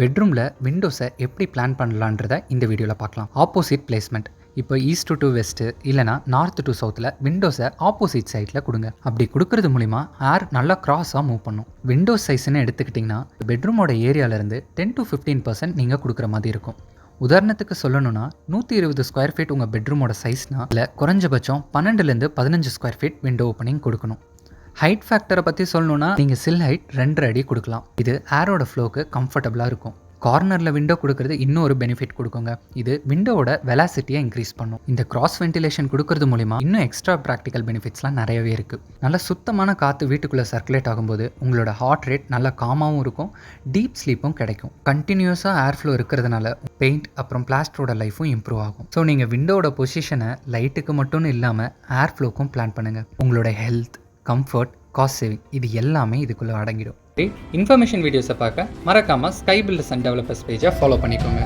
பெட்ரூமில் விண்டோஸை எப்படி பிளான் பண்ணலான்றத இந்த வீடியோவில் பார்க்கலாம். ஆப்போசிட் பிளேஸ்மெண்ட் இப்போ ஈஸ்ட் டு வெஸ்ட்டு இல்லைனா நார்த் டு சவுத்தில் விண்டோஸை ஆப்போசிட் சைடில் கொடுங்க. அப்படி கொடுக்கறது மூலிமா ஏர் நல்லா க்ராஸாக மூவ் பண்ணும். விண்டோஸ் சைஸ்னு எடுத்துக்கிட்டிங்கன்னா பெட்ரூமோட ஏரியாவிலேருந்து டென் டு ஃபிஃப்டீன் பர்சன்ட் நீங்கள் கொடுக்குற மாதிரி இருக்கும். உதாரணத்துக்கு சொல்லணும்னா நூற்றி இருபது ஸ்கொயர் ஃபீட் உங்கள் பெட்ரூமோட சைஸ்னா இல்லை குறைஞ்சபட்சம் பன்னெண்டுலேருந்து பதினஞ்சு ஸ்கொயர் ஃபீட் விண்டோ ஓப்பனிங் கொடுக்கணும். ஹைட் ஃபேக்டரை பற்றி சொல்லணும்னா நீங்கள் சில் ஹைட் ரெண்டரை அடி கொடுக்கலாம். இது ஏரோட ஃப்ளோக்கு கம்ஃபர்டபுளாக இருக்கும். கார்னரில் விண்டோ கொடுக்கறது இன்னும் ஒரு பெனிஃபிட் கொடுக்குங்க. இது விண்டோவோட வெலாசிட்டியை இன்க்ரீஸ் பண்ணும். இந்த கிராஸ் வென்டிலேஷன் கொடுக்கறது மூலிமா இன்னும் எக்ஸ்ட்ரா ப்ராக்டிக்கல் பெனிஃபிட்ஸ்லாம் நிறையவே இருக்குது நல்ல சுத்தமான காற்று வீட்டுக்குள்ளே சர்க்குலேட் ஆகும்போது உங்களோட ஹார்ட் ரேட் நல்லா காமாகவும் இருக்கும் டீப் ஸ்லீப்பும் கிடைக்கும். கண்டினியூஸாக ஏர் ஃப்ளோ இருக்கிறதுனால பெயிண்ட் அப்புறம் பிளாஸ்டரோட லைஃபும் இம்ப்ரூவ் ஆகும். ஸோ நீங்கள் விண்டோவோட பொசிஷனை லைட்டுக்கு மட்டும் இல்லாமல் ஏர் ஃப்ளோக்கும் பிளான் பண்ணுங்கள் உங்களோட ஹெல்த் கம்ஃபர்ட் காஸ்ட் சேவிங் இது எல்லாமே இதுக்குள்ளே அடங்கிடும். இன்ஃபர்மேஷன் வீடியோஸை பார்க்க மறக்காமல் ஸ்கை பில்டர்ஸ் அண்ட் டெவலப்பர்ஸ் பேஜை ஃபாலோ பண்ணிக்கோங்க.